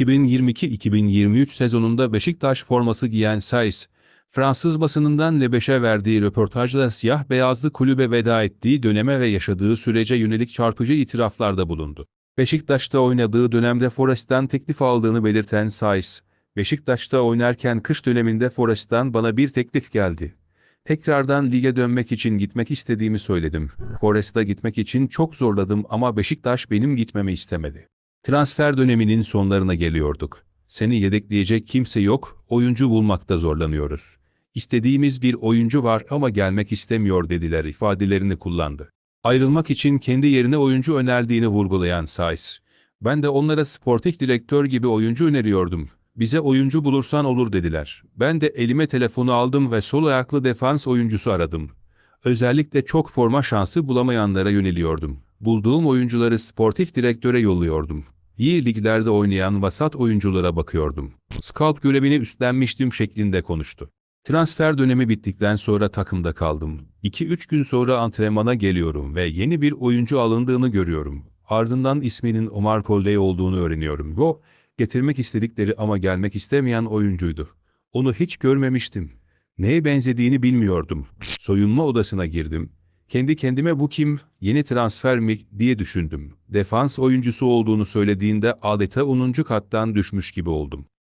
2022-2023 sezonunda Beşiktaş forması giyen Saiz, Fransız basınından Lebeş'e verdiği röportajda siyah beyazlı kulübe veda ettiği döneme ve yaşadığı sürece yönelik çarpıcı itiraflarda bulundu. Beşiktaş'ta oynadığı dönemde Forest'ten teklif aldığını belirten Saiz, Beşiktaş'ta oynarken kış döneminde Forest'ten bana bir teklif geldi. Tekrardan lige dönmek için gitmek istediğimi söyledim. Forest'a gitmek için çok zorladım ama Beşiktaş benim gitmemi istemedi. Transfer döneminin sonlarına geliyorduk. Seni yedekleyecek kimse yok, oyuncu bulmakta zorlanıyoruz. İstediğimiz bir oyuncu var ama gelmek istemiyor dediler ifadelerini kullandı. Ayrılmak için kendi yerine oyuncu önerdiğini vurgulayan Saiz. Ben de onlara sportif direktör gibi oyuncu öneriyordum. Bize oyuncu bulursan olur dediler. Ben de elime telefonu aldım ve sol ayaklı defans oyuncusu aradım. Özellikle çok forma şansı bulamayanlara yöneliyordum. Bulduğum oyuncuları sportif direktöre yolluyordum. İyi liglerde oynayan vasat oyunculara bakıyordum. Scout görevini üstlenmiştim şeklinde konuştu. Transfer dönemi bittikten sonra takımda kaldım. 2-3 gün sonra antrenmana geliyorum ve yeni bir oyuncu alındığını görüyorum. Ardından isminin Omar Kolley olduğunu öğreniyorum. O, getirmek istedikleri ama gelmek istemeyen oyuncuydu. Onu hiç görmemiştim. Neye benzediğini bilmiyordum. Soyunma odasına girdim. Kendi kendime bu kim, yeni transfer mi diye düşündüm. Defans oyuncusu olduğunu söylediğinde adeta 10. kattan düşmüş gibi oldum.